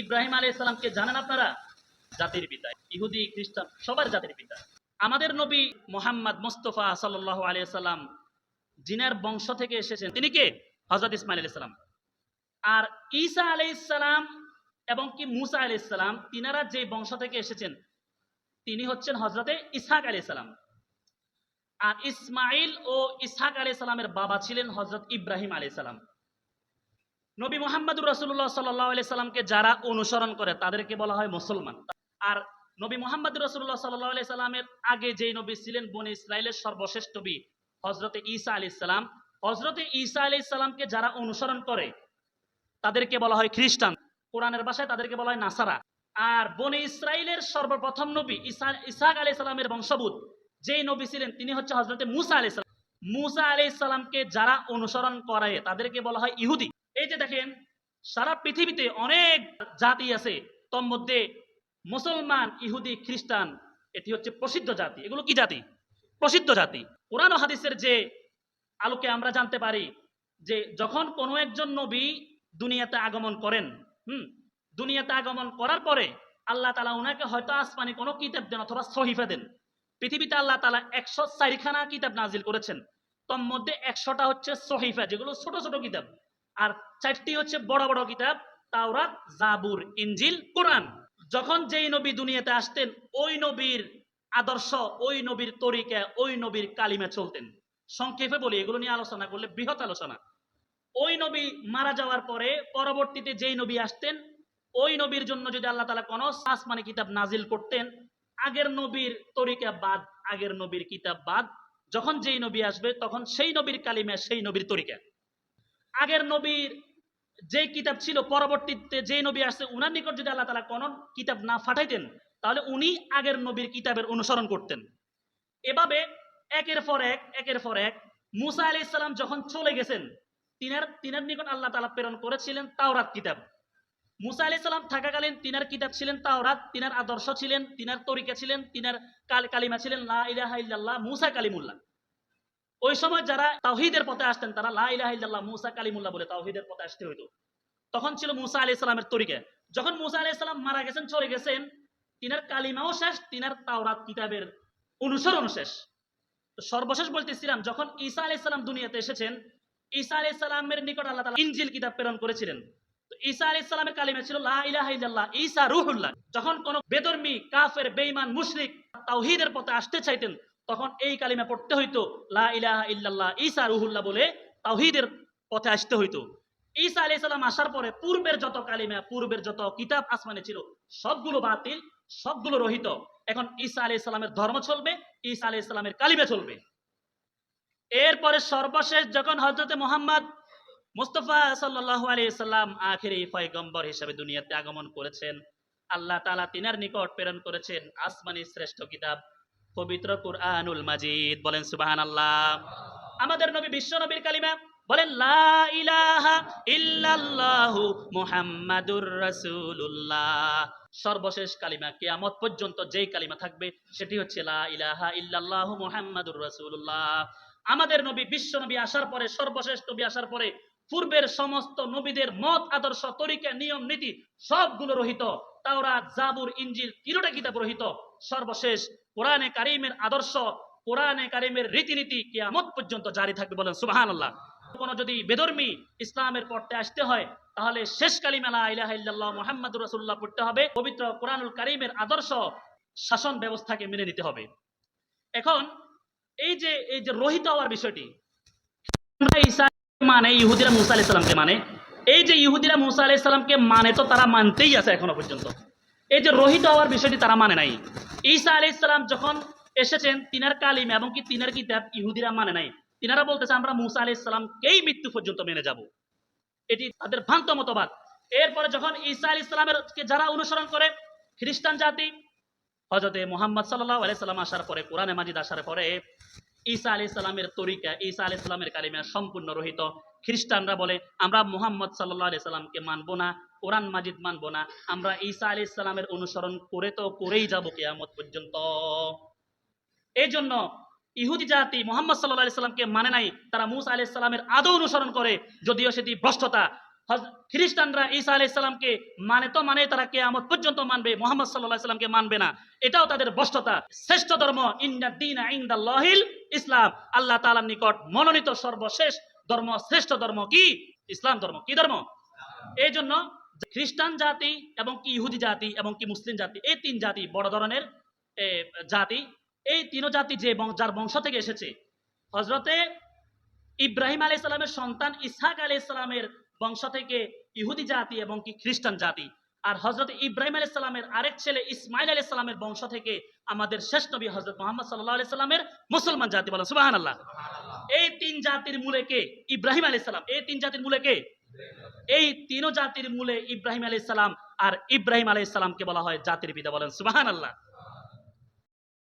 ইব্রাহিম আলী ইসলামকে জানেন আপনারা? জাতির পিতা, ইহুদি, খ্রিস্টান, সবার জাতির পিতা। আমাদের নবী মোহাম্মদ মুস্তফা সাল্লাহ আলিয়া সাল্লাম জিনার বংশ থেকে এসেছেন। তিনি কে? হজরত ইসমাইল আলাইহিস সালাম। আর ঈসা আলাইহিস সালাম এবং কি মুসা আলাইহিস সালাম, তিনারা যে বংশ থেকে এসেছেন, তিনি হচ্ছেন হজরতে ইসহাক আলাইহিস সালাম। আর ইসমাইল ও ইসহাক আলাইহিস সালামের বাবা ছিলেন হজরত ইব্রাহিম আলাইহিস সালাম। নবী মোহাম্মদুর রসুল্লাহ সাল্লাহ আলি সাল্লামকে যারা অনুসরণ করে, তাদেরকে বলা হয় মুসলমান। আর নবী মোহাম্মদ রসুল্লাহ সাল্লাহ আলি সাল্লামের আগে যেই নবী ছিলেন বন ইসরায়েলের সর্বশেষ নবী হজরতে ঈসা আলি সাল্লাম হজরতে ঈসা আলি সাল্লামকে যারা অনুসরণ করে, তাদেরকে বলা হয় খ্রিস্টান। কোরআনের ভাষায় তাদেরকে বলা হয় নাসারা। আর বনে ইসরায়েলের সর্বপ্রথম নবী ইসা ইসাক আলি সাল্লামের বংশভূত যেই নবী ছিলেন তিনি হচ্ছে হজরতে মুসা আলি সাল্লাম মুসা আলি সাল্লামকে যারা অনুসরণ করে, তাদেরকে বলা হয় ইহুদি। এই যে দেখেন, সারা পৃথিবীতে অনেক জাতি আছে তোর মধ্যে মুসলমান, ইহুদি, খ্রিস্টান, এটি হচ্ছে প্রসিদ্ধ জাতি। এগুলো কি জাতি? প্রসিদ্ধ জাতি। কোরআন হাদিসের যে আলোকে আমরা জানতে পারি যে যখন কোনো একজন নবী দুনিয়াতে আগমন করেন, হুম, দুনিয়াতে আগমন করার পরে আল্লাহ তালা ওনাকে হয়তো আসমানি কোনো কিতাব দেন অথবা সহিফা দেন। পৃথিবীতে আল্লাহ তালা একশো চারিখানা কিতাব নাজিল করেছেন। তোর মধ্যে একশোটা হচ্ছে সহিফা, যেগুলো ছোট ছোট কিতাব। আর চারটি হচ্ছে বড় বড় কিতাব, তাওরাত, জাবুর ইঞ্জিল কোরআন। যখন যেই নবী দুনিয়াতে আসতেন, ওই নবীর আদর্শ, ওই নবীর তরিকা, ওই নবীর কালিমা চলতেন। সংক্ষেপে বলি, এগুলো নিয়ে আলোচনা করলে বৃহৎ আলোচনা। ওই নবী মারা যাওয়ার পরে পরবর্তীতে যেই নবী আসতেন, ওই নবীর জন্য যদি আল্লাহ তালা কোনো আসমানি কিতাব নাজিল করতেন, আগের নবীর তরিকা বাদ, আগের নবীর কিতাব বাদ, যখন যেই নবী আসবে, তখন সেই নবীর কালিমা, সেই নবীর তরিকা। আগের নবীর যে কিতাব ছিল, পরবর্তীতে যে নবী আসছে, উনার নিকট যদি আল্লাহ তালা কোন কিতাব না ফাটাইতেন তাহলে উনি আগের নবীর কিতাবের অনুসরণ করতেন। এভাবে একের পর এক, একের পর এক মুসা আলি ইসলাম যখন চলে গেছেন, তিনার তিনার নিকট আল্লাহ তালা প্রেরণ করেছিলেন তাওরাত কিতাব। মুসা আলি সাল্লাম থাকাকালীন তিনার কিতাব ছিলেন তাওরাত, তিনার আদর্শ ছিলেন, তিনার তরিকা ছিলেন, তিনার কালিমা ছিলেন লা ইলাহা ইল্লাল্লাহ মুসা কালিমুল্লাহ। ওই সময় যারা তাওহিদের পথে আসতেন, তারা লা ইলাহা মুসা কালিমুল্লাহ বলে তাওহিদের পথে আসতে হইতো। তখন ছিল মুসা আলাইহিস সালামের তরিকা। যখন মুসা আলাইহিস সালাম মারা গেছেন, চলে গেছেন, তিনার কালিমাও শেষ, তিনার তাওরাত কিতাবের অনুসরণ শেষ। সর্বশেষ বলতেছিলাম, যখন ঈসা আলাইহিস সালাম দুনিয়াতে এসেছেন, ঈসা আলাইহিস সালামের নিকট আল্লাহ তাআলা ইনজিল কিতাব প্রেরণ করেছিলেন। ঈসা আলাইহিস সালামের কালিমা ছিল, লা ইলাহা ইল্লাল্লাহ, ঈসা রূহুল্লাহ। যখন কোন বেদর্মী কাফের, বেঈমান, মুশরিক তাওহীদের পথে আসতে চাইতেন তখন এই কালিমা পড়তে হইতো, লা ইলাহা ইল্লাল্লাহ ঈসা রুহুল্লাহ বলে তাওহীদের পথে আসতে হইতো। ঈসা আলাইহিস সালাম আসার পরে পূর্বের যত কালিমা, পূর্বের যত কিতাব আসমানে ছিল, সবগুলো বাতিল, সবগুলো রহিত। এখন ঈসা আলাইহিস সালামের ধর্ম চলবে, ঈসা আলাইহিস সালামের কালিমা চলবে। এরপরে সর্বশেষ যখন হযরতে মোহাম্মদ মুস্তফা সাল্লাল্লাহু আলাইহি সাল্লাম আখেরি পয়গম্বর হিসেবে দুনিয়াতে আগমন করেছেন, আল্লাহ তাআলা তিনার নিকট প্রেরণ করেছেন, আসমানি শ্রেষ্ঠ কিতাব পবিত্র কুরআনুল মাজিদ। বলেন সুবাহান আল্লাহ আমাদের নবী বিশ্ব নবীর কালিমা বলেন, লা ইলাহা ইল্লাল্লাহু মুহাম্মাদুর রাসূলুল্লাহ। সর্বশেষ কালিমা, কিয়ামত পর্যন্ত যেই কালিমা থাকবে, সেটি হচ্ছে, লা ইলাহা ইল্লাল্লাহু মুহাম্মাদুর রাসূলুল্লাহ। আমাদের নবী, বিশ্ব নবী আসার পরে, সর্বশেষ নবী আসার পরে, পূর্বের সমস্ত নবীদের মত, আদর্শ, তরিকা, নিয়ম, নীতি সবগুলো রহিত। তাওরাত, জাবুর ইঞ্জিল তিনটা কিতাব রহিত। সর্বশেষ কোরআনে কারিমের আদর্শ, কোরআনে কারিমের রীতিনীতি কিয়ামত পর্যন্ত জারি থাকবে বলেন সুবাহান আল্লাহ কোন যদি বেদর্মী ইসলামের পড়তে আসতে হয়, তাহলে শেষ কালিমা লা ইলাহা ইল্লাল্লাহ মুহাম্মাদুর রাসূলুল্লাহ পড়তে হবে। পবিত্র কোরআনুল কারিমের আদর্শ শাসন ব্যবস্থাকে মেনে নিতে হবে। এখন, এই যে এই যে রহিত হওয়ার বিষয়টি মানে ইহুদিরা মুসা আলাইহিস সালামকে মানে এই যে ইহুদিরা মুসা আলাইহিস সালামকে মানে তো তারা মানতেই আছে এখনও পর্যন্ত। এই যে রহিত হওয়ার বিষয়টি তারা মানে নাই। ঈসা আলি ইসলাম যখন এসেছেন, তিনার কালিম এবং কি তিনার কিতাব ইহুদিরা মানে নাই। তিনারা বলতেছে, আমরা মুসা আলি ইসলামকেই মৃত্যু পর্যন্ত মেনে যাব। এটি তাদের ভ্রান্ত মতবাদ। এরপরে যখন ঈসা আলি ইসলামের যারা অনুসরণ করে, খ্রিস্টান জাতি হজরতে মোহাম্মদ সাল্লাহ সালাম আসার পরে, কোরআনে মাজিদ আসার পরে ঈসা আলি সালামের তরিকা, ঈসা আলি সালামের কালিমা সম্পূর্ণ রহিত। খ্রিস্টানরা বলে, আমরা মুহাম্মদ সাল্লাহ আলি সাল্লামকে মানবো না, কোরআন মাজিদ মানবো না, আমরা ঈসা আলি সালামের অনুসরণ করে তো করেই যাব কেয়ামত পর্যন্ত। এই জন্য ইহুদি জাতি মোহাম্মদ সাল্লাহ আলি সাল্লামকে মানে নাই, তারা মুসা আলি সাল্লামের আদৌ অনুসরণ করে, যদিও সেটি ভ্রষ্টতা। খ্রিস্টানরা ঈসা আলাইসাল্লামকে মানে তো মানে তারা কেয়ামত পর্যন্ত মানবে, মোহাম্মদ সাল্লাহ সাল্লামকে মানবে না, এটাও তাদের বস্ততা শ্রেষ্ঠ ধর্ম ইন্দিন ইন্দাল্লাহিল ইসলাম আল্লাহ তাআলার নিকট মনোনীত সর্বশেষ ধর্ম, শ্রেষ্ঠ ধর্ম কি? ইসলাম ধর্ম। কি ধর্ম? এই জন্য খ্রিস্টান জাতি এবং কি ইহুদি জাতি এবং কি মুসলিম জাতি, এই তিন জাতি বড় ধরনের জাতি। এই তিন জাতি যে যার বংশ থেকে এসেছে হজরতে ইব্রাহিম আলাই সালামের সন্তান ইসহাক আলাই সালামের বংশ থেকে ইহুদি জাতি এবং কি খ্রিস্টান জাতি। আর হজরত ইব্রাহিম আলি সালামের আরেক ছেলে ইসমাইল আলি সালামের বংশ থেকে আমাদের শেষ নবী হজরত মোহাম্মদ সাল্লাহ আলি সাল্লামের মুসলমান জাতি বলেন সুবাহান আল্লাহ এই তিন জাতির মূলে কে? ইব্রাহিম আলি সালাম এই তিন জাতির মূলে কে? এই তিনো জাতির মূলে ইব্রাহিম আলি সালাম আর ইব্রাহিম আলি সালামকে বলা হয় জাতির পিতা বলেন সুবাহান আল্লাহ